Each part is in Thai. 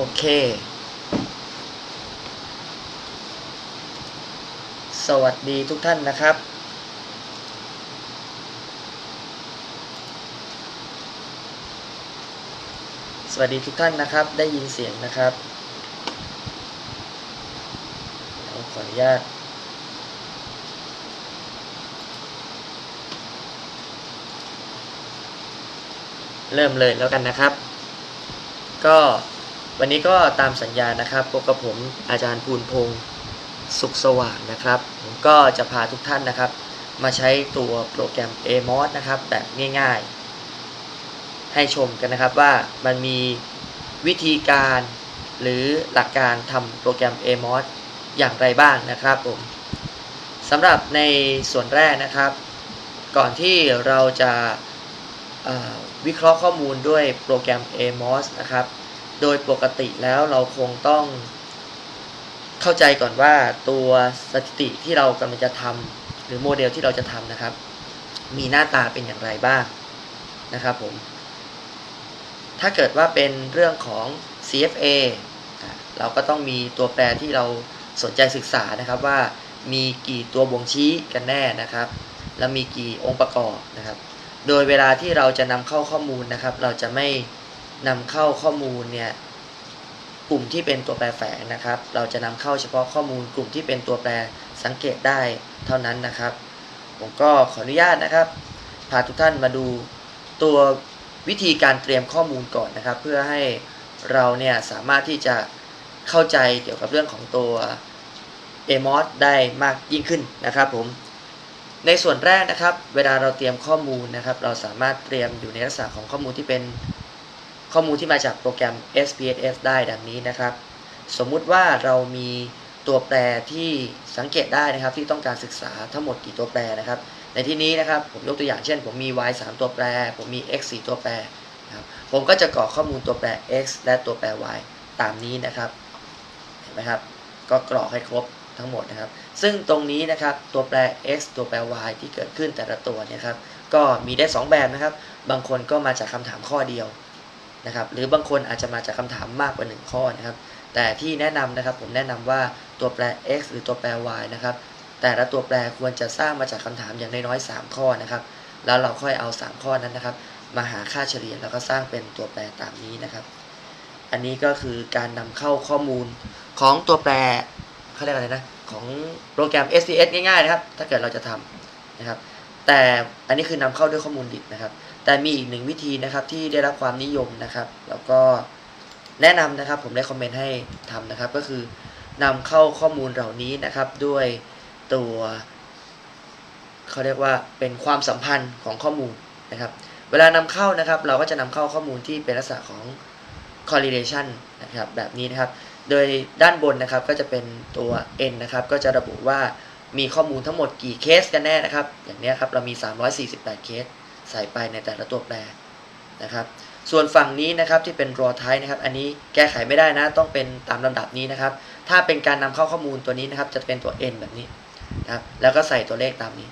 โอเค สวัสดีทุกท่านนะครับ สวัสดีทุกท่านนะครับ ได้ยินเสียงนะครับเดี๋ยวขออนุญาตเริ่มเลยแล้วกันนะครับ ก็ วันนี้ก็ตามสัญญานะครับพบกับผมอาจารย์ภูนพงศ์สุขสว่างนะครับ ผมก็จะพาทุกท่านนะครับ มาใช้ตัวโปรแกรม AMOS นะครับ แบบง่ายๆ ให้ชมกันนะครับว่ามันมีวิธีการหรือหลักการทำโปรแกรม AMOS อย่างไรบ้างนะครับผมสำหรับในส่วนแรกนะครับ ก่อนที่เราจะวิเคราะห์ข้อมูลด้วยโปรแกรม AMOS นะครับ โดยปกติแล้วเราคงต้องเข้าใจก่อนว่าตัวสถิติที่เรากำลังจะทำหรือโมเดลที่เราจะทำนะครับ มีหน้าตาเป็นอย่างไรบ้างนะครับผม ถ้าเกิดว่าเป็นเรื่องของ CFA เราก็ต้องมีตัวแปรที่เราสนใจศึกษานะครับว่ามีกี่ตัวบ่งชี้กันแน่นะครับ แล้วมีกี่องค์ประกอบนะครับ โดยเวลาที่เราจะนำเข้าข้อมูลนะครับ เราจะไม่ นำเข้าข้อมูลเนี่ยกลุ่มที่เป็นตัวแปรแฝงนะครับ เราจะนำเข้าเฉพาะข้อมูลกลุ่มที่เป็นตัวแปรสังเกตได้เท่านั้นนะครับ ผมก็ขออนุญาตนะครับ พาทุกท่านมาดูตัววิธีการเตรียมข้อมูลก่อนนะครับ เพื่อให้เราเนี่ยสามารถที่จะเข้าใจเกี่ยวกับเรื่องของตัว AMOS ได้มากยิ่งขึ้นนะครับผมในส่วนแรกนะครับ เวลาเราเตรียมข้อมูลนะครับ เราสามารถเตรียมอยู่ในลักษณะของข้อมูลที่เป็น ข้อมูลที่มาจากโปรแกรม SPSS ได้ดังนี้นะครับ สมมุติว่าเรามีตัวแปรที่สังเกตได้นะครับที่ต้องการศึกษาทั้งหมดกี่ตัวแปรนะครับ ในที่นี้นะครับผมยกตัวอย่างเช่น ผมมี y 3 ตัวแปร ผมมี x 4ตัวแปรนะครับผมก็จะกรอกข้อมูลตัวแปร x และตัวแปร y ตามนี้นะครับเห็นไหมครับ ก็กรอกให้ครบทั้งหมดนะครับ ซึ่งตรงนี้นะครับตัวแปร x ตัวแปร y ที่เกิดขึ้นแต่ละตัวเนี่ยครับก็มีได้ 2 แบบนะครับ บางคนก็มาจากคำถามข้อเดียว นะครับ หรือบางคนอาจจะมาจากคำถามมากกว่า 1 ข้อนะครับ แต่ที่แนะนำนะครับผมแนะนำว่าตัวแปร x หรือตัวแปร y นะครับ แต่ละตัวแปรควรจะสร้างมาจากคำถามอย่างน้อยๆ3ข้อนะครับ แล้วเราค่อยเอา 3 ข้อนั้นนะครับ มาหาค่าเฉลี่ยแล้วก็สร้างเป็นตัวแปรตามนี้นะครับ อันนี้ก็คือการนำเข้าข้อมูลของตัวแปรเขาเรียกอะไรนะของโปรแกรม SPSS ง่ายๆนะครับ ถ้าเกิดเราจะทำนะครับ แต่อันนี้คือนำเข้าด้วยข้อมูลดิบนะครับ แต่มีอีกหนึ่งวิธีนะครับที่ได้รับความนิยมนะครับ แล้วก็แนะนำนะครับผมได้คอมเมนต์ให้ทำนะครับ ก็คือนำเข้าข้อมูลเหล่านี้นะครับด้วยตัวเขาเรียกว่าเป็นความสัมพันธ์ของข้อมูลนะครับ เวลานำเข้านะครับ เราก็จะนำเข้าข้อมูลที่เป็นลักษณะของ correlation นะครับแบบนี้นะครับ โดยด้านบนนะครับก็จะเป็นตัว n นะครับ ก็จะระบุว่ามีข้อมูลทั้งหมดกี่เคสกันแน่นะครับ อย่างนี้ครับเรามี 348 เคส ใส่ไปในแต่ละตัวแปรนะครับ ส่วนฝั่งนี้นะครับที่เป็น raw type นะครับ อันนี้แก้ไขไม่ได้นะ ต้องเป็นตามลำดับนี้นะครับ ถ้าเป็นการนำเข้าข้อมูลตัวนี้นะครับ จะเป็นตัว n แบบนี้นะครับ แล้วก็ใส่ตัวเลขตามนี้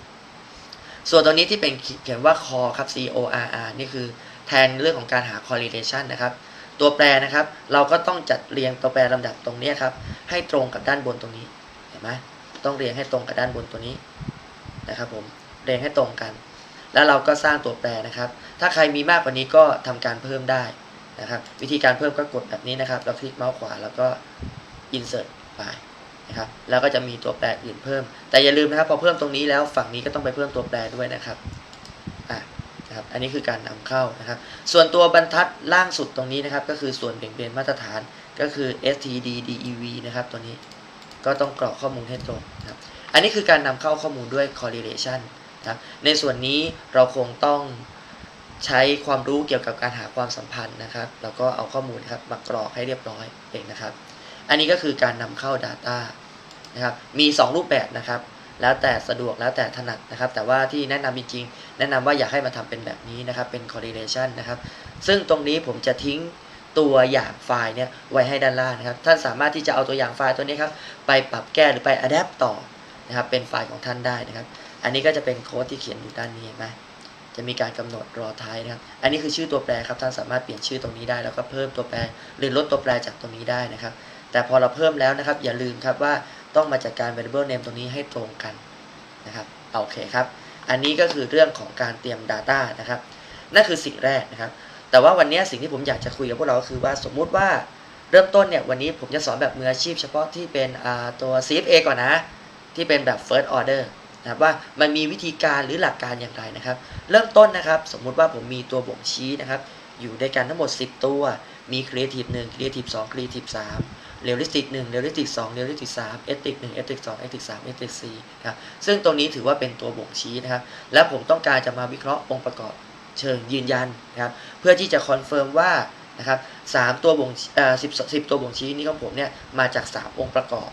ส่วนตัวนี้ที่เป็นเขียนว่า core ครับ c o r r นี่คือแทนเรื่องของการหา correlation นะครับ ตัวแปรนะครับ เราก็ต้องจัดเรียงตัวแปรลำดับตรงนี้ครับ ให้ตรงกับด้านบนตรงนี้ เห็นไหมต้องเรียงให้ตรงกับด้านบนตัวนี้นะครับผม เรียงให้ตรงกัน แล้วเราก็สร้างตัวแปรนะครับ ถ้าใครมีมากกว่านี้ก็ทำการเพิ่มได้นะครับ วิธีการเพิ่มก็กดแบบนี้นะครับแล้วคลิกเมาส์ขวาแล้วก็ insert ไปนะครับ แล้วก็จะมีตัวแปรอื่นเพิ่ม แต่อย่าลืมนะครับพอเพิ่มตรงนี้แล้วฝั่งนี้ก็ต้องไปเพิ่มตัวแปรด้วยนะครับอะนะครับ อันนี้คือการนำเข้านะครับ ส่วนตัวบรรทัดล่างสุดตรงนี้นะครับ ก็คือส่วนเบี่ยงเบนมาตรฐานก็คือ std dev นะครับ ตัวนี้ก็ต้องกรอกข้อมูลให้ตรงนะครับ อันนี้คือการนำเข้าข้อมูลด้วย correlation นะครับในส่วนนี้เราคงต้องใช้ความรู้เกี่ยวกับการหาความสัมพันธ์นะครับ แล้วก็เอาข้อมูลครับมากรอกให้เรียบร้อยเองนะครับ อันนี้ก็คือการนำเข้า Data นะครับมี 2 รูปแบบนะครับ แล้วแต่สะดวกแล้วแต่ถนัดนะครับ แต่ว่าที่แนะนำจริงๆแนะนำว่าอยากให้มาทำเป็นแบบนี้นะครับ เป็น correlation นะครับ ซึ่งตรงนี้ผมจะทิ้งตัวอย่างไฟล์เนี่ยไว้ให้ด้านล่างนะครับ ท่านสามารถที่จะเอาตัวอย่างไฟล์ตัวนี้ครับไปปรับแก้หรือไป adapt ต่อนะครับเป็นไฟล์ของท่านได้นะครับ อันนี้ก็จะเป็นโค้ดที่เขียนอยู่ด้านนี้เห็นไหมจะมีการกำหนดรอท้ายนะครับ อันนี้คือชื่อตัวแปรครับท่านสามารถเปลี่ยนชื่อตรงนี้ได้ แล้วก็เพิ่มตัวแปรหรือลดตัวแปรจากตรงนี้ได้นะครับ แต่พอเราเพิ่มแล้วนะครับ อย่าลืมครับว่าต้องมาจัดการ variable name ตรงนี้ให้ตรงกันนะครับโอเคครับ อันนี้ก็คือเรื่องของการเตรียม Data นะครับ นั่นคือสิ่งแรกนะครับ แต่ว่าวันนี้สิ่งที่ผมอยากจะคุยกับพวกเราก็คือว่าสมมุติว่าเริ่มต้นเนี่ยวันนี้ผมจะสอนแบบมืออาชีพเฉพาะที่เป็นตัว CFA ก่อนนะ ที่เป็นแบบ first order นะครับว่ามันมีวิธีการหรือหลักการอย่างไรนะครับ เริ่มต้นนะครับ สมมุติว่าผมมีตัวบ่งชี้นะครับ อยู่ด้วยกันทั้งหมด 10 ตัว มี creative 1 creative 2 creative 3 realistic 1 realistic 2 realistic 3 ethic 1 ethic 2 ethic 3 ethic 4นะครับซึ่งตรงนี้ถือว่าเป็นตัวบ่งชี้นะครับ และผมต้องการจะมาวิเคราะห์องค์ประกอบเชิงยืนยันนะครับ เพื่อที่จะคอนเฟิร์มว่านะครับสามตัวบ่งเอ่อสิบสิบตัวบ่งชี้นี้ของผมเนี่ยมาจาก 3 องค์ประกอบ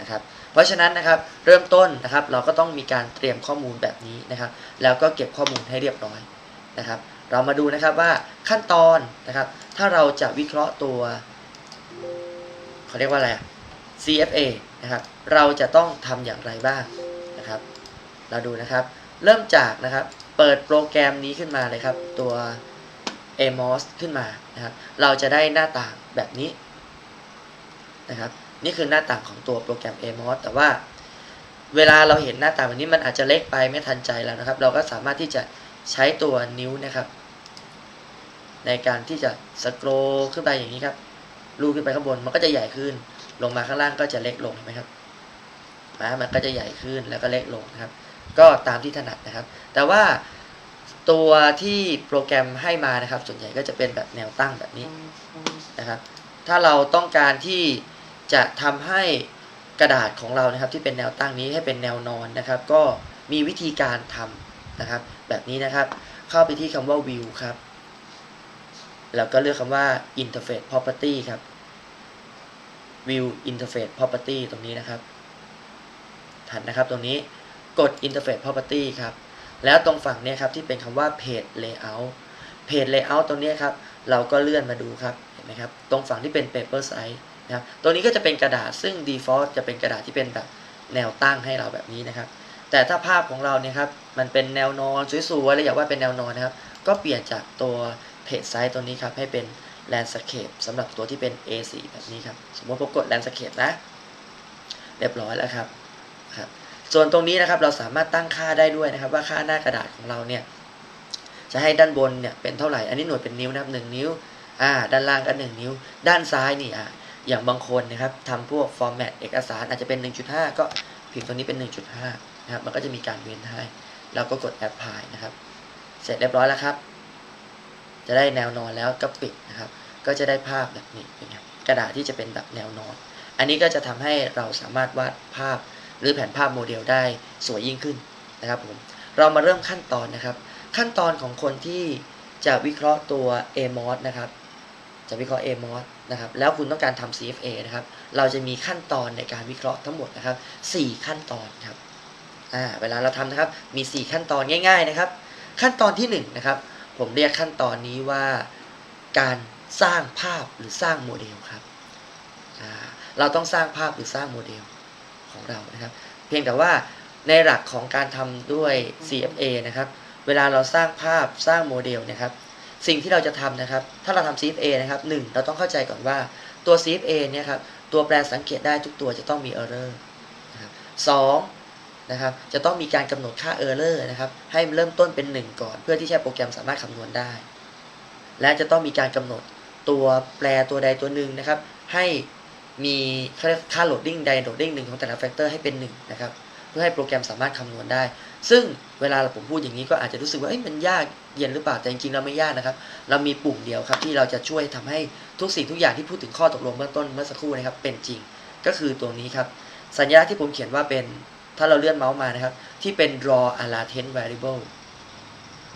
นะครับ เพราะฉะนั้นนะครับเริ่มต้นนะครับเราก็ต้องมีการเตรียมข้อมูลแบบนี้นะครับ แล้วก็เก็บข้อมูลให้เรียบร้อยนะครับ เรามาดูนะครับว่าขั้นตอนนะครับ ถ้าเราจะวิเคราะห์ตัวเขาเรียกว่าอะไรอะ CFA นะครับเราจะต้องทำอย่างไรบ้างนะครับ เราดูนะครับเริ่มจากนะครับเปิดโปรแกรมนี้ขึ้นมาเลยครับ ตัว AMOS ขึ้นมานะครับ เราจะได้หน้าต่างแบบนี้นะครับนี่คือหน้าต่างของตัวโปรแกรม AMOS แต่ว่าเวลาเราเห็นหน้าต่างแบบนี้มันอาจจะเล็กไปไม่ทันใจแล้วนะครับ เราก็สามารถที่จะใช้ตัวนิ้วนะครับ ในการที่จะสครอขึ้นไปอย่างนี้ครับลูขึ้นไปข้างบนมันก็จะใหญ่ขึ้น ลงมาข้างล่างก็จะเล็กลงเห็นไหมครับนะมันก็จะใหญ่ขึ้นแล้วก็เล็กลงนะครับ ก็ตามที่ถนัดนะครับ แต่ว่าตัวที่โปรแกรมให้มานะครับ ส่วนใหญ่ก็จะเป็นแบบแนวตั้งแบบนี้นะครับ ถ้าเราต้องการที่ จะทำให้กระดาษของเรานะครับที่เป็นแนวตั้งนี้ให้เป็นแนวนอนนะครับ ก็มีวิธีการทำนะครับ แบบนี้นะครับ เข้าไปที่คำว่า view ครับ แล้วก็เลือกคำว่า interface property ครับ view interface property ตรงนี้นะครับถัดนะครับตรงนี้กด interface property ครับ แล้วตรงฝั่งนี้ครับที่เป็นคำว่า page layout page layout ตรงนี้ครับ เราก็เลื่อนมาดูครับเห็นไหมครับ ตรงฝั่งที่เป็น paper size นะครับตัวนี้ก็จะเป็นกระดาษซึ่ง default จะเป็นกระดาษที่เป็นแบบแนวตั้งให้เราแบบนี้นะครับ แต่ถ้าภาพของเราเนี่ยครับมันเป็นแนวนอนสวยๆแล้วอยากว่าเป็นแนวนอนนะครับ ก็เปลี่ยนจากตัว page size ตัวนี้ครับให้เป็น landscape สำหรับตัวที่เป็น A4 แบบนี้ครับ สมมติผมกด landscape นะ เรียบร้อยแล้วครับครับ ส่วนตรงนี้นะครับเราสามารถตั้งค่าได้ด้วยนะครับ ว่าค่าหน้ากระดาษของเราเนี่ยจะให้ด้านบนเนี่ยเป็นเท่าไหร่ อันนี้หน่วยเป็นนิ้วนะครับหนึ่งนิ้ว อ่า ด้านล่างก็หนึ่งนิ้ว ด้านซ้ายนี่อ่า อย่างบางคนนะครับทำพวก format เอกสารอาจจะเป็น 1.5 ก็พิมพ์ตัวนี้เป็น 1.5 นะครับ มันก็จะมีการเว้นให้ แล้วก็กด apply นะครับ เสร็จเรียบร้อยแล้วครับ จะได้แนวนอนแล้วก็ปิดนะครับ ก็จะได้ภาพแบบนี้เป็นไงกระดาษที่จะเป็นแบบแนวนอน อันนี้ก็จะทำให้เราสามารถวาดภาพหรือแผนภาพโมเดลได้สวยยิ่งขึ้นนะครับผม เรามาเริ่มขั้นตอนนะครับ ขั้นตอนของคนที่จะวิเคราะห์ตัว AMOS นะครับ จะวิเคราะห์ AMOS นะครับ แล้วคุณต้องการทำ CFA นะครับ เราจะมีขั้นตอนในการวิเคราะห์ทั้งหมดนะครับ 4 ขั้นตอนครับ อ่า เวลาเราทำนะครับ มี 4 ขั้นตอนง่าย ๆ นะครับ ขั้นตอนที่1นะครับ ผมเรียกขั้นตอนนี้ว่าการสร้างภาพหรือสร้างโมเดลครับ อ่า เราต้องสร้างภาพหรือสร้างโมเดลของเรา นะครับ เพียงแต่ว่าในหลักของการทำด้วย CFA นะครับ เวลาเราสร้างภาพสร้างโมเดลนะครับ สิ่งที่เราจะทำนะครับ ถ้าเราทำ CFA นะครับหนึ่งเราต้องเข้าใจก่อนว่าตัว CFA เนี่ยครับ ตัวแปรสังเกตได้ทุกตัวจะต้องมี error นะครับสองนะครับ จะต้องมีการกำหนดค่า error นะครับ ให้เริ่มต้นเป็น 1 ก่อน เพื่อที่ใช้โปรแกรมสามารถคำนวณได้ และจะต้องมีการกำหนดตัวแปรตัวใดตัวหนึ่งนะครับ ให้มีค่าโหลดดิ้งใดโหลดดิ้งหนึ่งของแต่ละแฟกเตอร์ให้เป็น1นะครับ เพื่อให้โปรแกรมสามารถคำนวณได้ ซึ่งเวลาผมพูดอย่างนี้ก็อาจจะรู้สึกว่ามันยากเย็นหรือเปล่าแต่จริงๆเราไม่ยากนะครับ เรามีปุ่มเดียวครับที่เราจะช่วยทำให้ทุกสิ่งทุกอย่างที่พูดถึงข้อตกลงเบื้องต้นเมื่อสักครู่นะครับ เป็นจริงก็คือตัวนี้ครับ สัญลักษณ์ที่ผมเขียนว่าเป็นถ้าเราเลื่อนเมาส์มานะครับ ที่เป็น draw a latent variable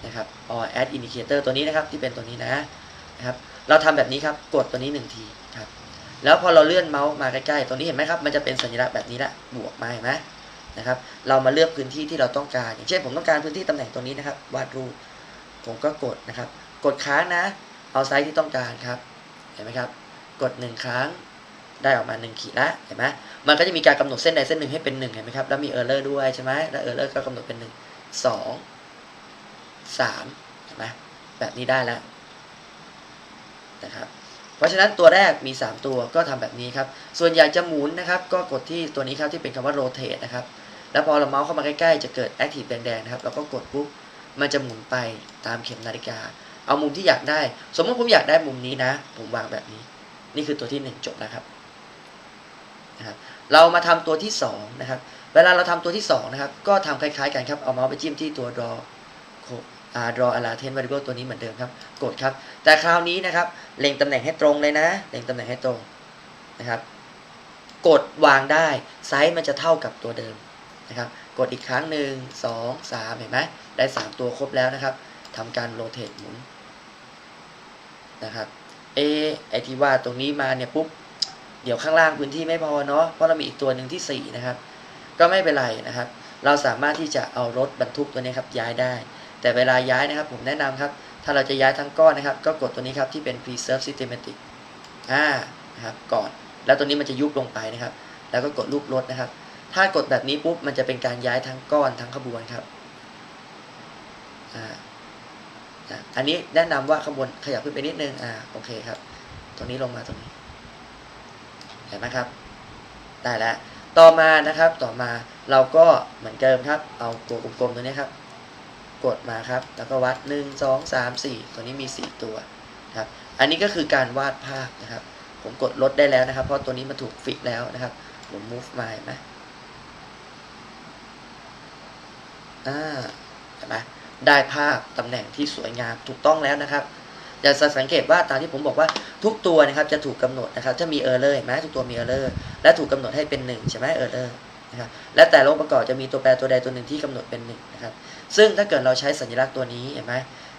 นะครับ or add indicator ตัวนี้นะครับที่เป็นตัวนี้นะนะครับ เราทำแบบนี้ครับกดตัวนี้หนึ่งทีครับแล้วพอเราเลื่อนเมาส์มาใกล้ๆตัวนี้เห็นไหมครับมันจะเป็นสัญลักษณ์แบบนี้ละบวกมาเห็นไหม นะครับ เรามาเลือกพื้นที่ที่เราต้องการ อย่างเช่นผมต้องการพื้นที่ตำแหน่งตัวนี้นะครับ วาดรูป ผมก็กดนะครับ กดค้างนะ เอาไซส์ที่ต้องการครับ เห็นไหมครับ กดหนึ่งครั้ง ได้ออกมาหนึ่งขีดละ เห็นไหมมันก็จะมีการกำหนดเส้นใดเส้นหนึ่งให้เป็นหนึ่งเห็นไหมครับ แล้วมีเออร์เลอร์ด้วยใช่ไหมแล้วเออร์เลอร์ก็กำหนดเป็นหนึ่งสองสามเห็นไหมแบบนี้ได้แล้วนะครับ เพราะฉะนั้นตัวแรกมี 3 ตัวก็ทำแบบนี้ครับ ส่วนอยากจะหมุนนะครับ ก็กดที่ตัวนี้ครับที่เป็นคำว่า rotate นะครับ แล้วพอเราเมาส์เข้ามาใกล้ๆ จะเกิด active แดงๆนะครับ เราก็กดปุ๊บ มันจะหมุนไปตามเข็มนาฬิกา เอามุมที่อยากได้ สมมติผมอยากได้มุมนี้นะ ผมวางแบบนี้ นี่คือตัวที่ 1 จบแล้วครับนะครับ เรามาทำตัวที่2นะครับ เวลาเราทำตัวที่2นะครับ ก็ทำคล้ายๆกันครับ เอาเมาส์ไปจิ้มที่ตัว draw รอ่า draw a l a t e n variable ตัวนี้เหมือนเดิมครับ กดครับ แต่คราวนี้นะครับ เล็งตำแหน่งให้ตรงเลยนะ เล็งตำแหน่งให้ตรงนะครับ กดวางได้ ไซส์มันจะเท่ากับตัวเดิมนะครับ กดอีกครั้งหนึ่งสองสามเห็นไหมได้ 3 ตัวครบแล้วนะครับทำการโรเตทหมุนนะครับเอไอที่ว่าตรงนี้มาเนี่ยปุ๊บเดี๋ยวข้างล่างพื้นที่ไม่พอเนาะเพราะเรามีอีกตัวหนึ่งที่ 4 นะครับ ก็ไม่เป็นไรนะครับ เราสามารถที่จะเอารถบรรทุกตัวนี้ครับย้ายได้ แต่เวลาย้ายนะครับผมแนะนำครับ ถ้าเราจะย้ายทั้งก้อนนะครับ ก็กดตัวนี้ครับที่เป็น preserve systematic อ่านะครับก่อน แล้วตัวนี้มันจะยุบลงไปนะครับ แล้วก็กดรูปรถนะครับ ถ้ากดแบบนี้ปุ๊บมันจะเป็นการย้ายทั้งก้อนทั้งขบวนครับอ่าอันนี้แนะนำว่าขบวนขยับขึ้นไปนิดนึง อ่า โอเคครับ ตรงนี้ลงมาตรงนี้ เห็นไหมครับ ได้แล้ว ต่อมานะครับ ต่อมาเราก็เหมือนเดิมครับ เอาตัวกลมๆตัวนี้ครับ กดมาครับ แล้วก็วัด 1 2 3 4 ตัวนี้มี 4 ตัวนะครับ อันนี้ก็คือการวาดภาพนะครับ ผมกดลดได้แล้วนะครับ เพราะตัวนี้มันถูกฟิกแล้วนะครับ ผม move มาเห็นไหมอ่าเห็นไหมได้ภาพตำแหน่งที่สวยงามถูกต้องแล้วนะครับจะสังเกตว่าตามที่ผมบอกว่าทุกตัวนะครับจะถูกกำหนดนะครับจะมี error เห็นไหมทุกตัวมี error และถูกกำหนดให้เป็น1ใช่ไหม error นะครับและแต่ละองค์ประกอบจะมีตัวแปรตัวใดตัวหนึ่งที่กำหนดเป็น1นะครับ ซึ่งถ้าเกิดเราใช้สัญลักษณ์ตัวนี้เห็นไหม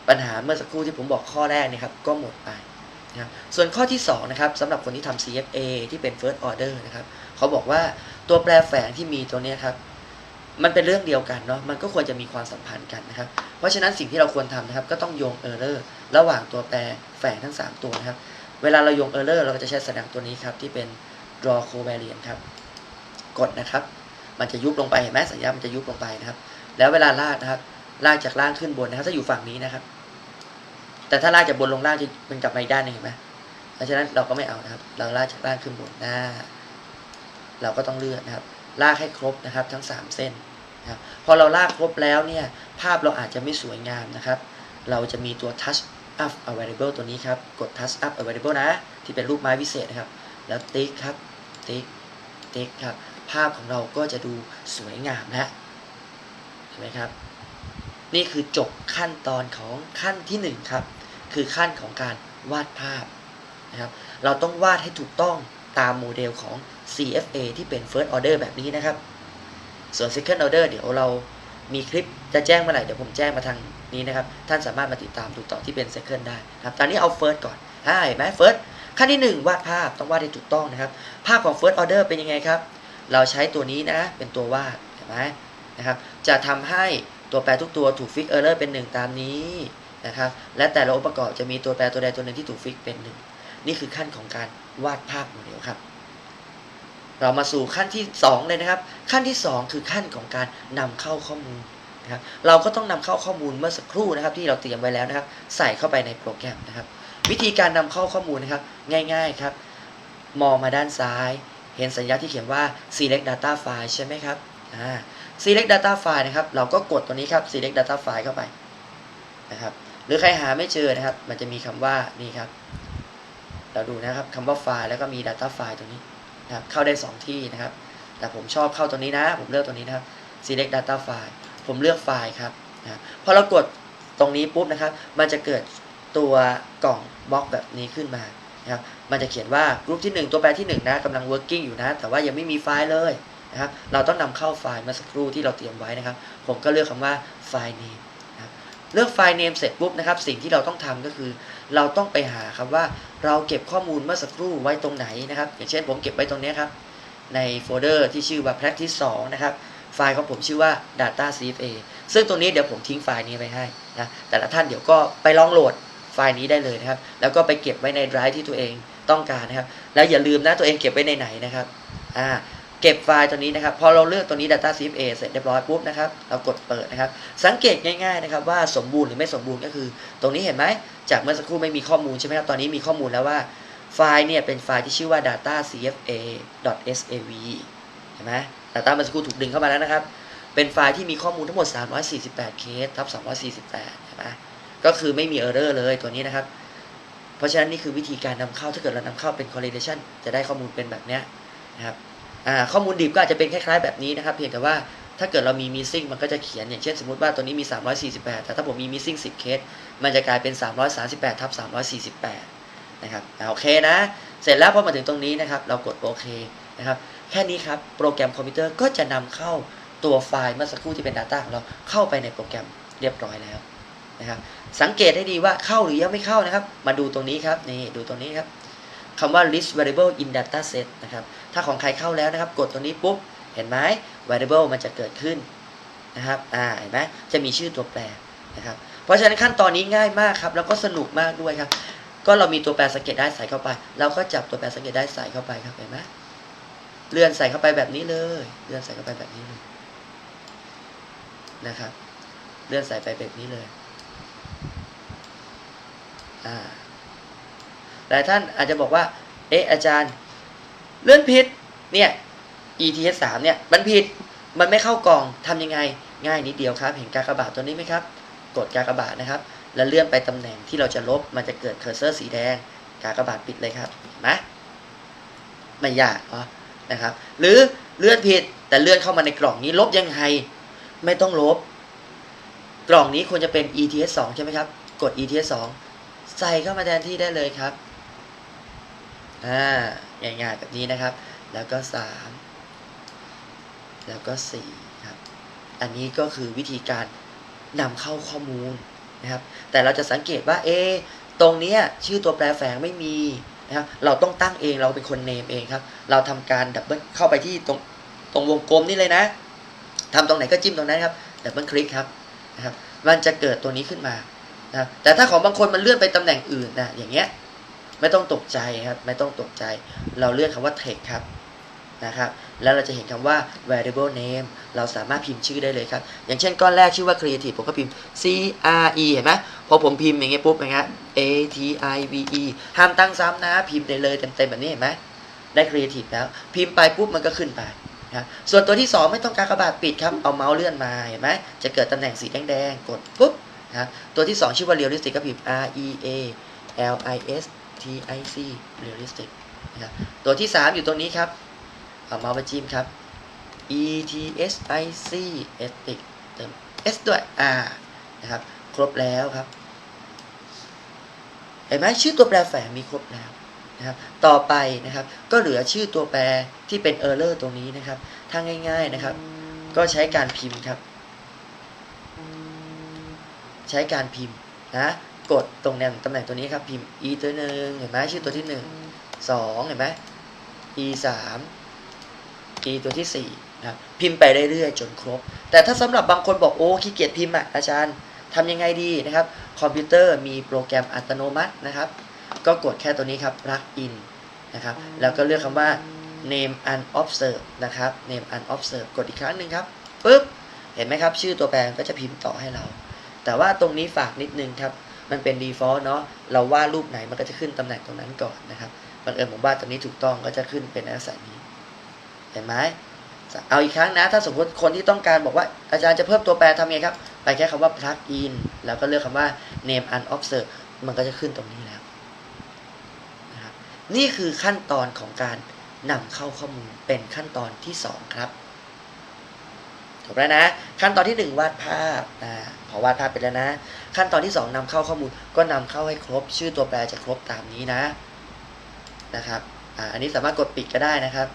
ปัญหาเมื่อสักครู่ที่ผมบอกข้อแรกนะครับก็หมดไปนะครับส่วนข้อที่2นะครับสำหรับคนที่ทำ CFA ที่เป็น first order นะครับเขาบอกว่าตัวแปรแฝงที่มีตัวนี้ครับมันเป็นเรื่องเดียวกันเนาะมันก็ควรจะมีความสัมพันธ์กันนะครับ เพราะฉะนั้นสิ่งที่เราควรทำนะครับ ก็ต้องโยง error ระหว่างตัวแปรแฝงทั้ง 3 ตัวนะครับ เวลาเราโยง error เราก็จะใช้สัญลักษณ์ตัวนี้ครับที่เป็น draw covariance ครับกดนะครับ มันจะยุบลงไปเห็นไหมสัญญาณมันจะยุบลงไปนะครับ แล้วเวลาลากนะครับลากจากล่างขึ้นบนนะครับ ถ้าอยู่ฝั่งนี้นะครับ แต่ถ้าลากจากบนลงล่างจะเป็นกลับมาอีกด้านหนึงเห็นไหมเพราะฉะนั้นเราก็ไม่เอานะครับ เราลากจากล่างขึ้นบนหน้า เราก็ต้องเลือกนะครับ ลากให้ครบนะครับ ทั้ง 3 เส้นนะครับพอเราลากครบแล้วเนี่ย ภาพเราอาจจะไม่สวยงามนะครับ เราจะมีตัว touch up a variable ตัวนี้ครับ กด touch up a variable นะ ที่เป็นรูปไม้วิเศษนะครับ แล้วติ๊กครับ ติ๊ก ติ๊กครับ ภาพของเราก็จะดูสวยงามนะ นไหมครับ นี่คือจบขั้นตอนของขั้นที่หนึ่งครับ คือขั้นของการวาดภาพนะครับ เราต้องวาดให้ถูกต้องตามโมเดลของ CFA ที่เป็น first order แบบนี้นะครับ ส่วน second order เดี๋ยวเรามีคลิปจะแจ้งเมื่อไหร่เดี๋ยวผมแจ้งมาทางนี้นะครับ ท่านสามารถมาติดตามดูต่อที่เป็น second ได้นะครับ ตอนนี้เอา first ก่อนอ่ไหม first ขั้นที่ 1 วาดภาพต้องวาดให้ถูกต้องนะครับ ภาพของ first order เป็นยังไงครับ เราใช้ตัวนี้นะ เป็นตัววาดเห็นไหม นะครับ จะทำให้ตัวแปรทุกตัวถูกฟิกเออร์เลอร์เป็น 1 ตามนี้นะครับ และแต่ละองค์ประกอบจะมีตัวแปรตัวใดตัวหนึ่งที่ถูกฟิกเป็น 1 นี่คือขั้นของการวาดภาพโมเดลครับ เรามาสู่ขั้นที่ 2 เลยนะครับ ขั้นที่ 2 คือขั้นของการนำเข้าข้อมูลนะครับ เราก็ต้องนำเข้าข้อมูลเมื่อสักครู่นะครับ ที่เราเตรียมไว้แล้วนะครับ ใส่เข้าไปในโปรแกรมนะครับ วิธีการนำเข้าข้อมูลนะครับ ง่าย ๆครับ มองมาด้านซ้าย เห็นสัญญาณที่เขียนว่า select data file ใช่ไหมครับอ่า select data file นะครับ เราก็กดตัวนี้ครับ select data file เข้าไปนะครับ หรือใครหาไม่เจอนะครับ มันจะมีคำว่านี่ครับ เราดูนะครับคำว่าไฟล์แล้วก็มี data file ตรงนี้นะครับ เข้าได้ 2 ที่นะครับ แต่ผมชอบเข้าตัวนี้นะ ผมเลือกตัวนี้นะครับ select data file ผมเลือกไฟล์ครับนะพอเรากดตรงนี้ปุ๊บนะครับ มันจะเกิดตัวกล่องบล็อกแบบนี้ขึ้นมานะครับ มันจะเขียนว่ากรุ๊ปที่ 1 ตัวแปรที่1นะกำลัง working อยู่นะ แต่ว่ายังไม่มีไฟล์เลย นะครับเราต้องนำเข้าไฟล์มื่อสักครู่ที่เราเตรียมไว้นะครับ ผมก็เลือกคำว่าไฟล์ name นะครับเลือกไฟล์ name เสร็จปุ๊บนะครับ สิ่งที่เราต้องทำก็คือ เราต้องไปหาครับว่าเราเก็บข้อมูลเมื่อสักครู่ไว้ตรงไหนนะครับ อย่างเช่นผมเก็บไว้ตรงนี้ครับในโฟลเดอร์ที่ชื่อว่า practice 2นะครับไฟล์ของผมชื่อว่า data cfa ซึ่งตรงนี้เดี๋ยวผมทิ้งไฟล์นี้ไว้ให้นะแต่ละท่านเดี๋ยวก็ไปลองโหลดไฟล์นี้ได้เลยนะครับ แล้วก็ไปเก็บไว้ในไดรฟ์ที่ตัวเองต้องการนะครับ แล้วอย่าลืมนะตัวเองเก็บไว้ในไหนนะครับอ่า เก็บไฟล์ตัวนี้นะครับ พอเราเลือกตัวนี้ data cfa เสร็จเรียบร้อยปุ๊บนะครับ เรากดเปิดนะครับ สังเกตง่ายๆนะครับว่าสมบูรณ์หรือไม่สมบูรณ์ก็คือ ตรงนี้เห็นไหม จากเมื่อสักครู่ไม่มีข้อมูลใช่ไหมครับ ตอนนี้มีข้อมูลแล้วว่าไฟล์เนี่ยเป็นไฟล์ที่ชื่อว่า data cfa sav เห็นไหม data เมื่อสักครู่ถูกดึงเข้ามาแล้วนะครับ เป็นไฟล์ที่มีข้อมูลทั้งหมด 348 เคสทับ 248 เห็นไหมก็คือไม่มี error เลยตัวนี้นะครับ เพราะฉะนั้นนี่คือวิธีการนำเข้าถ้าเกิดเรานำเข้าเป็น correlation จะได้ข้อมูลเป็นแบบเนี้ยนะครับ ข้อมูลดิบก็อาจจะเป็นคล้ายๆแบบนี้นะครับ เพียงแต่ว่าถ้าเกิดเรามี missing มันก็จะเขียนอย่างเช่นสมมติว่าตัวนี้มี 348 แต่ถ้าผมมี missing 10 เคส มันจะกลายเป็น 338ทับ348 นะครับโอเคนะ เสร็จแล้วพอมาถึงตรงนี้นะครับ เรากดโอเคนะครับ แค่นี้ครับโปรแกรมคอมพิวเตอร์ก็จะนำเข้าตัวไฟล์เมื่อสักครู่ที่เป็น Data ของเราเข้าไปในโปรแกรมเรียบร้อยแล้วนะครับสังเกตให้ดีว่าเข้าหรือยังไม่เข้านะครับ มาดูตรงนี้ครับนี่ดูตรงนี้ครับคำว่า list variable in data set นะครับ ถ้าของใครเข้าแล้วนะครับ กดตรงนี้ปุ๊บ เห็นไหม variable มันจะเกิดขึ้นนะครับ อ่า เห็นไหมจะมีชื่อตัวแปรนะครับ เพราะฉะนั้นขั้นตอนนี้ง่ายมากครับ แล้วก็สนุกมากด้วยครับ ก็เรามีตัวแปรสังเกตได้ใส่เข้าไป เราก็จับตัวแปรสังเกตได้ใส่เข้าไปครับ เห็นไหมเลื่อนใส่เข้าไปแบบนี้เลย เลื่อนใส่เข้าไปแบบนี้เลยนะครับ เลื่อนใส่ไปแบบนี้เลย อ่าหลายท่านอาจจะบอกว่า เอ๊ะอาจารย์ เลื่อนผิด เนี่ย ETS 3เนี่ย มันผิด มันไม่เข้ากล่องทำยังไง ง่ายนิดเดียวครับ เห็นกากบาทตัวนี้ไหมครับ กดกากบาทนะครับ แล้วเลื่อนไปตำแหน่งที่เราจะลบ มันจะเกิดเคอร์เซอร์สีแดง กากบาทปิดเลยครับนไหมไม่ยากนะนะครับ หรือเลื่อนผิด แต่เลื่อนเข้ามาในกล่องนี้ ลบยังไง ไม่ต้องลบ กล่องนี้ควรจะเป็น ETS 2ใช่ไหมครับ กด ETS 2ใส่เข้ามาแทนที่ได้เลยครับ อ่าง่ายๆแบบนี้นะครับ แล้วก็ 3 แล้วก็4ครับ อันนี้ก็คือวิธีการนำเข้าข้อมูลนะครับ แต่เราจะสังเกตว่า เอ ตรงเนี้ยชื่อตัวแปรแฝงไม่มีนะครับ เราต้องตั้งเอง เราเป็นคนเนมเองครับ เราทำการดับเบิลเข้าไปที่ตรงตรงวงกลมนี่เลยนะทำตรงไหนก็จิ้มตรงนั้นครับดับเบิลคลิกครับนะครับ มันจะเกิดตัวนี้ขึ้นมานะแต่ถ้าของบางคนมันเลื่อนไปตำแหน่งอื่นนะอย่างเงี้ย ไม่ต้องตกใจครับ ไม่ต้องตกใจ เราเลื่อนคำว่า text ครับนะครับ แล้วเราจะเห็นคำว่า variable name เราสามารถพิมพ์ชื่อได้เลยครับ อย่างเช่นก้อนแรกชื่อว่า creative ผมก็พิมพ์ c r e เห็นไหมพอผมพิมพ์อย่างเงี้ยปุ๊บนะฮะ a t i v e ห้ามตั้งซ้ำนะ พิมพ์ได้เลยเต็มๆแบบนี้เห็นไหมได้ creative แล้ว พิมพ์ไปปุ๊บมันก็ขึ้นไปนะส่วนตัวที่ 2 ไม่ต้องการกระบาดปิดครับ เอาเมาส์เลื่อนมาเห็นไหมจะเกิดตำแหน่งสีแดงๆ กดปุ๊บนะตัวที่ 2 ชื่อว่า realistic ก็พิมพ์ R E A L I S T I C realistic นะครับตัวที่ 3 อยู่ตรงนี้ครับเอามาไปจิ้มครับ E T S I C estic เติม S ด้วย R นะครับ ครบแล้วครับ เห็นไหมชื่อตัวแปรแฝงมีครบแล้วนะครับ ต่อไปนะครับ ก็เหลือชื่อตัวแปรที่เป็น error ตรงนี้นะครับ ถ้าง่าย ๆนะครับ ก็ใช้การพิมพ์ครับ ใช้การพิมพ์นะ กดตรงแนวตำแหน่งตัวนี้ครับพิมพ์ e ตัวหนึ่งเห็นไหมชื่อตัวที่หนึ่งสองเห็นไหม e สาม e ตัวที่สี่นะครับพิมพ์ไปเรื่อยๆจนครบ แต่ถ้าสำหรับบางคนบอกโอ้ขี้เกียจพิมพ์อะอาจารย์ทำยังไงดีนะครับ คอมพิวเตอร์มีโปรแกรมอัตโนมัตินะครับ ก็กดแค่ตัวนี้ครับ plug in นะครับ แล้วก็เลือกคำว่า name unobserved นะครับ name unobserved กดอีกครั้งหนึ่งครับปุ๊บ เห็นไหมครับ ชื่อตัวแปรก็จะพิมพ์ต่อให้เรา แต่ว่าตรงนี้ฝากนิดนึงครับ มันเป็น default เนาะเราวาดรูปไหนมันก็จะขึ้นตำแหน่งตรงนั้นก่อนนะครับบังเอิญผมวาดตรงนี้ถูกต้องก็จะขึ้นเป็นลักษณะนี้เห็นไหมเอาอีกครั้งนะ ถ้าสมมติคนที่ต้องการบอกว่าอาจารย์จะเพิ่มตัวแปรทำไงครับ ไปแค่คำว่า plug in แล้วก็เลือกคำว่า name unobserved มันก็จะขึ้นตรงนี้แล้วนะครับนี่คือขั้นตอนของการนำเข้าข้อมูลเป็นขั้นตอนที่ 2 ครับ จบแล้วนะ ขั้นตอนที่ 1 วาดภาพอ่าพอวาดภาพไปแล้วนะ ขั้นตอนที่ 2นำเข้าข้อมูลก็นำเข้าให้ครบ ชื่อตัวแปรจะครบตามนี้นะนะครับอ,อันนี้สามารถกดปิดก็ได้นะครับ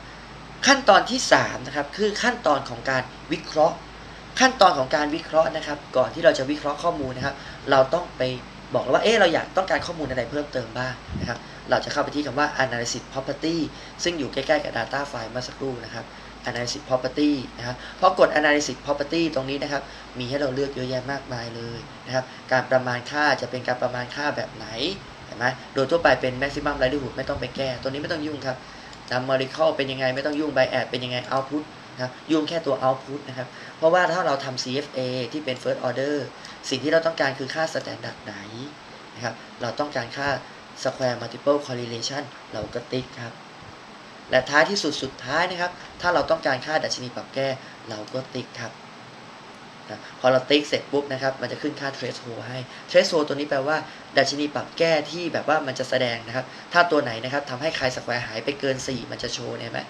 ขั้นตอนที่3นะครับคือขั้นตอนของการวิเคราะห์ ขั้นตอนของการวิเคราะห์นะครับ ก่อนที่เราจะวิเคราะห์ข้อมูลนะครับ เราต้องไปบอกว่าเอ๊ะเราอยากต้องการข้อมูลอะไรเพิ่มเติมบ้างนะครับ เราจะเข้าไปที่คำว่า analysis property ซึ่งอยู่ใกล้ๆกับ data file เมื่อสักครู่นะครับ analysis property นะครับเพอกด analysis property ตรงนี้นะครับ มีให้เราเลือกเยอะแยะมากมายเลยนะครับ การประมาณค่าจะเป็นการประมาณค่าแบบไหนเห็นไหมโดยทั่วไปเป็น maximum likelihood ไม่ต้องไปแก้ ตัวนี้ไม่ต้องยุ่งครับ numerical เป็นยังไงไม่ต้องยุ่ง bias เป็นยังไง output นะครับยุ่งแค่ตัว output นะครับ เพราะว่าถ้าเราทำ CFA ที่เป็น first order สิ่งที่เราต้องการคือค่า standard ไหนนะครับ เราต้องการค่า square multiple correlation เราก็ติ๊กครับ และท้ายที่สุดสุดท้ายนะครับ ถ้าเราต้องการค่าดัชนีปรับแก้ เราก็ติ๊กครับนะพอเราติ๊กเสร็จปุ๊บนะครับ มันจะขึ้นค่า threshold ให้ threshold ตัวนี้แปลว่า ดัชนีปรับแก้ที่แบบว่ามันจะแสดงนะครับ ถ้าตัวไหนนะครับทำให้คลายสแควร์หายไปเกิน 4 มันจะโชว์เนี่ยไหม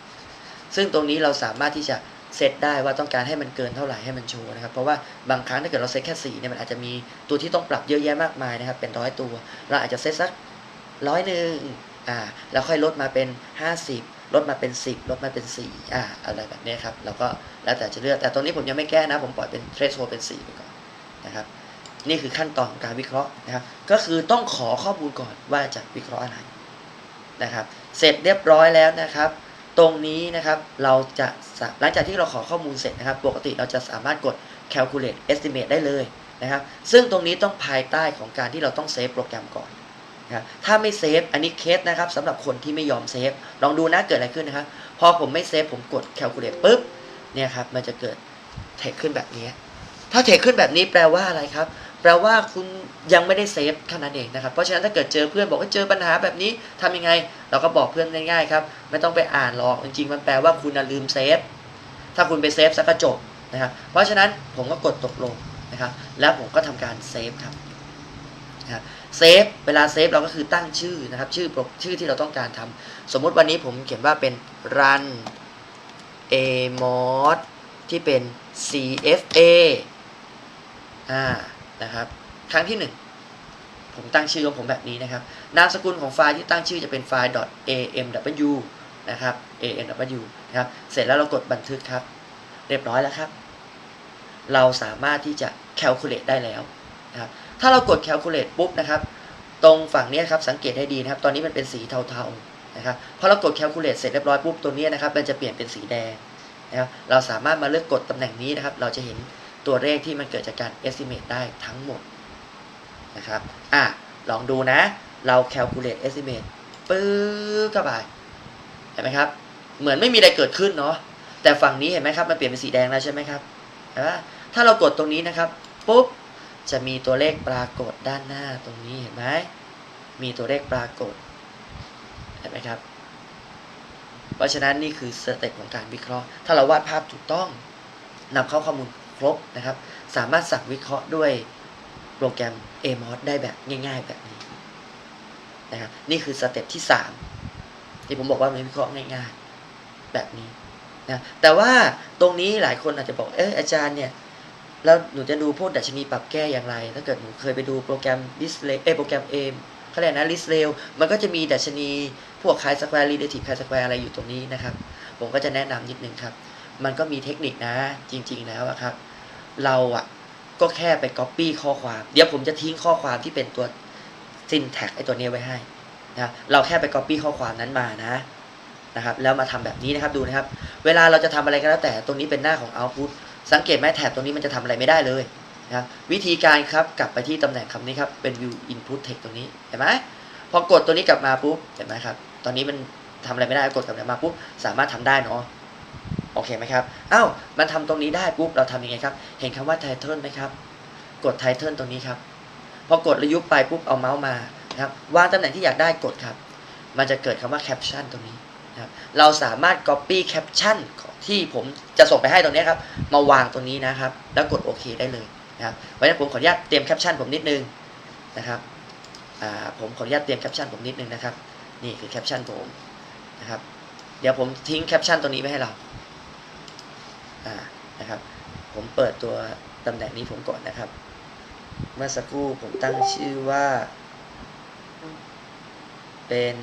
ซึ่งตรงนี้เราสามารถที่จะเซตได้ว่าต้องการให้มันเกินเท่าไหร่ให้มันโชว์นะครับ เพราะว่าบางครั้งถ้าเกิดเราเซตแค่4เนี่ยมันอาจจะมีตัวที่ต้องปรับเยอะแยะมากมายนะครับ เป็นร้อยตัว เราอาจจะเซตสักร้อยหนึ่งอ่าแล้วค่อยลดมาเป็น 50 ลดมาเป็น 10 ลดมาเป็น4อ่าอะไรแบบนี้ครับแล้วก็แล้วแต่จะเลือกแต่ตรงนี้ผมยังไม่แก้นะ ผมปล่อยเป็น threshold เป็น4ไปก่อนนะครับนี่คือขั้นตอนของการวิเคราะห์นะครับก็คือต้องขอข้อมูลก่อนว่าจะวิเคราะห์อะไรนะครับเสร็จเรียบร้อยแล้วนะครับ ตรงนี้นะครับเราจะหลังจากที่เราขอข้อมูลเสร็จนะครับ ปกติเราจะสามารถกด calculate estimate ได้เลยนะครับซึ่งตรงนี้ต้องภายใต้ของการที่เราต้องเซฟโปรแกรมก่อน นะถ้าไม่เซฟอันนี้เคสนะครับสำหรับคนที่ไม่ยอมเซฟลองดูนะเกิดอะไรขึ้นนะครับพอผมไม่เซฟผมกด calculate ปุ๊บเนี่ยครับมันจะเกิดเทคขึ้นแบบนี้ ถ้าเทคขึ้นแบบนี้แปลว่าอะไรครับ แปลว่าคุณยังไม่ได้เซฟแค่นั้นเองนะครับ เพราะฉะนั้นถ้าเกิดเจอเพื่อนบอกว่าเจอปัญหาแบบนี้ทำยังไง เราก็บอกเพื่อนง่ายๆครับ ไม่ต้องไปอ่านหรอกจริงๆมันแปลว่าคุณน่ะลืมเซฟถ้าคุณไปเซฟสักก็จบนะครับเพราะฉะนั้นผมก็กดตกลงนะครับแล้วผมก็ทำการเซฟครับนะครับ เซฟเวลาเซฟเราก็คือตั้งชื่อนะครับ ชื่อโปรชื่อที่เราต้องการทำสมมุติวันนี้ผมเขียนว่าเป็น run a mod ที่เป็น cfa อ่านะครับ ครั้งที่ 1 ผมตั้งชื่อของผมแบบนี้นะครับ นามสกุลของไฟล์ที่ตั้งชื่อจะเป็นไฟล์ .amw นะครับ amw นะครับ เสร็จแล้วเรากดบันทึกครับ เรียบร้อยแล้วครับ เราสามารถที่จะ calculate ได้แล้วนะครับ ถ้าเรากด calculate ปุ๊บนะครับ ตรงฝั่งนี้ครับสังเกตให้ดีนะครับ ตอนนี้มันเป็นสีเทาๆนะครับพอเรากด calculate เสร็จเรียบร้อยปุ๊บตัวนี้นะครับ มันจะเปลี่ยนเป็นสีแดงนะครับ เราสามารถมาเลือกกดตำแหน่งนี้นะครับ เราจะเห็นตัวเลขที่มันเกิดจากการ estimate ได้ทั้งหมดนะครับ อะ ลองดูนะ เรา calculate estimate ปึ๊บเข้าไป เห็นไหมครับ เหมือนไม่มีอะไรเกิดขึ้นเนาะ แต่ฝั่งนี้เห็นไหมครับ มันเปลี่ยนเป็นสีแดงแล้วใช่ไหมครับเห็นปะถ้าเรากดตรงนี้นะครับ ปุ๊บ จะมีตัวเลขปรากฏด้านหน้าตรงนี้เห็นไหมมีตัวเลขปรากฏเห็นไหมครับ เพราะฉะนั้นนี่คือสเต็ปของการวิเคราะห์ ถ้าเราวาดภาพถูกต้องนำเข้าข้อมูลครบนะครับ สามารถสั่งวิเคราะห์ด้วยโปรแกรม AMOS ได้แบบง่าย ๆ แบบนี้นะครับนี่คือสเต็ปที่ 3 ที่ผมบอกว่ามันวิเคราะห์ง่าย ๆ แบบนี้นะแต่ว่าตรงนี้หลายคนอาจจะบอกเอออาจารย์เนี่ย แล้วหนูจะดูพวกดัชนีปรับแก้อย่างไร ถ้าเกิดหนูเคยไปดูโปรแกรม display เอโปรแกรมเอมเขาเรียกนะ list rail มันก็จะมีดัชนีพวก chi square relative chi square อะไรอยู่ตรงนี้นะครับ ผมก็จะแนะนำนิดนึงครับ มันก็มีเทคนิคนะจริง ๆ แล้วอะครับ เราอะก็แค่ไป copy ข้อความ เดี๋ยวผมจะทิ้งข้อความที่เป็นตัว syntax ไอตัวนี้ไว้ให้นะเราแค่ไป copy ข้อความนั้นมานะนะครับ แล้วมาทำแบบนี้นะครับดูนะครับ เวลาเราจะทำอะไรก็แล้วแต่ตรงนี้เป็นหน้าของ output สังเกตไหมแถบตรงนี้มันจะทำอะไรไม่ได้เลยนะครับวิธีการครับกลับไปที่ตำแหน่งคำนี้ครับเป็น view input text ตรงนี้เห็นไหมพอกดตัวนี้กลับมาปุ๊บเห็นไหมครับตอนนี้มันทำอะไรไม่ได้กดกลับมาปุ๊บสามารถทำได้เนาะโอเคไหมครับอ้าวมันทำตรงนี้ได้ปุ๊บเราทำยังไงครับ เห็นคำว่า title ไหมครับ กด title ตรงนี้ครับพอกดระยุบไปปุ๊บเอาเมาส์มานะครับวางตำแหน่งที่อยากได้กดครับ มันจะเกิดคำว่า caption ตรงนี้ นะครับเราสามารถ copy caption ที่ผมจะส่งไปให้ตรงนี้ครับ มาวางตรงนี้นะครับ แล้วกดโอเคได้เลยนะครับเพราะฉะนั้ผมขออนุญาตเตรียมแคปชั่นผมนิดนึงนะครับผมขออนุญาตเตรียมแคปชั่นผมนิดนึงนะครับนี่คือแคปชั่นผมนะครับ เดี๋ยวผมทิ้งแคปชั่นตรงนี้ไว้ให้เราอ่านะครับ ผมเปิดตัวตำแหน่งนี้ผมก่อนนะครับ เมื่อสักครู่ผมตั้งชื่อว่า เป็น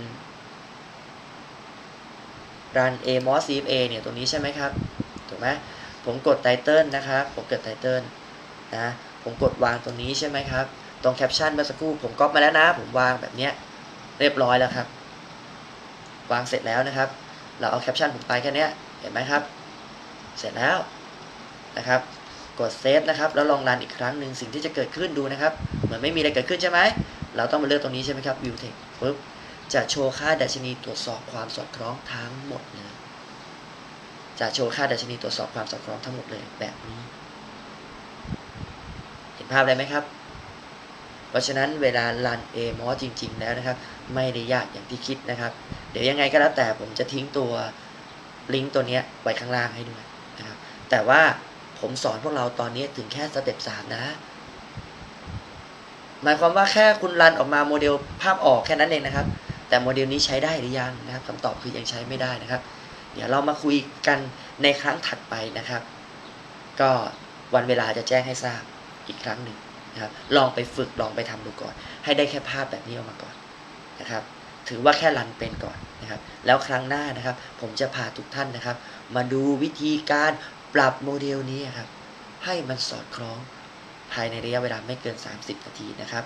run a m o s cfa เนี่ยตรงนี้ใช่ไหมครับ ถูกไหมผมกดไตเติลนะครับ ผมกดไตเติลนะ ผมกดวางตรงนี้ใช่ไหมครับ ตรงแคปชั่นเมื่อสักครู่ผมก๊อปมาแล้วนะ ผมวางแบบเนี้ยเรียบร้อยแล้วครับ วางเสร็จแล้วนะครับ เราเอาแคปชั่นผมไปแค่เนี้ยเห็นไหมครับ เสร็จแล้วนะครับ กดเซฟนะครับ แล้วลองรันอีกครั้งหนึ่งสิ่งที่จะเกิดขึ้นดูนะครับ เหมือนไม่มีอะไรเกิดขึ้นใช่ไหม เราต้องมาเลือกตรงนี้ใช่ไหมครับ view text ปุ๊บ จะโชว์ค่าดัชนีตรวจสอบความสอดคล้องทั้งหมดเลยจะโชว์ค่าดัชนีตรวจสอบความสอดคล้องทั้งหมดเลยแบบนี้ เห็นภาพได้ไหมครับ เพราะฉะนั้นเวลารัน A มอจริง ๆ แล้วนะครับ ไม่ได้ยากอย่างที่คิดนะครับ เดี๋ยวยังไงก็แล้วแต่ผมจะทิ้งตัวลิงก์ตัวนี้ไว้ข้างล่างให้ด้วยนะครับ แต่ว่าผมสอนพวกเราตอนนี้ถึงแค่สเต็ปสามนะหมายความว่าแค่คุณรันออกมาโมเดลภาพออกแค่นั้นเองนะครับ แต่โมเดลนี้ใช้ได้หรือยังนะครับคำตอบคือยังใช้ไม่ได้นะครับ เดี๋ยวเรามาคุยกันในครั้งถัดไปนะครับ ก็วันเวลาจะแจ้งให้ทราบอีกครั้งหนึ่งนะครับลองไปฝึกลองไปทำดูก่อน ให้ได้แค่ภาพแบบนี้ออกมาก่อนนะครับ ถือว่าแค่รันเป็นก่อนนะครับ แล้วครั้งหน้านะครับ ผมจะพาทุกท่านนะครับ มาดูวิธีการปรับโมเดลนี้ครับให้มันสอดคล้องภายในระยะเวลาไม่เกิน 30 นาทีนะครับ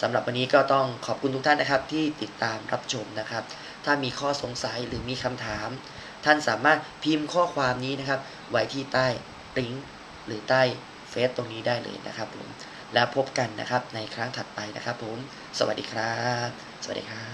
สำหรับวันนี้ก็ต้องขอบคุณทุกท่านนะครับที่ติดตามรับชมนะครับ ถ้ามีข้อสงสัยหรือมีคำถาม ท่านสามารถพิมพ์ข้อความนี้นะครับ ไว้ที่ใต้ลิงก์หรือใต้เฟซตรงนี้ได้เลยนะครับผมแล้วพบกันนะครับในครั้งถัดไปนะครับผม สวัสดีครับ สวัสดีครับ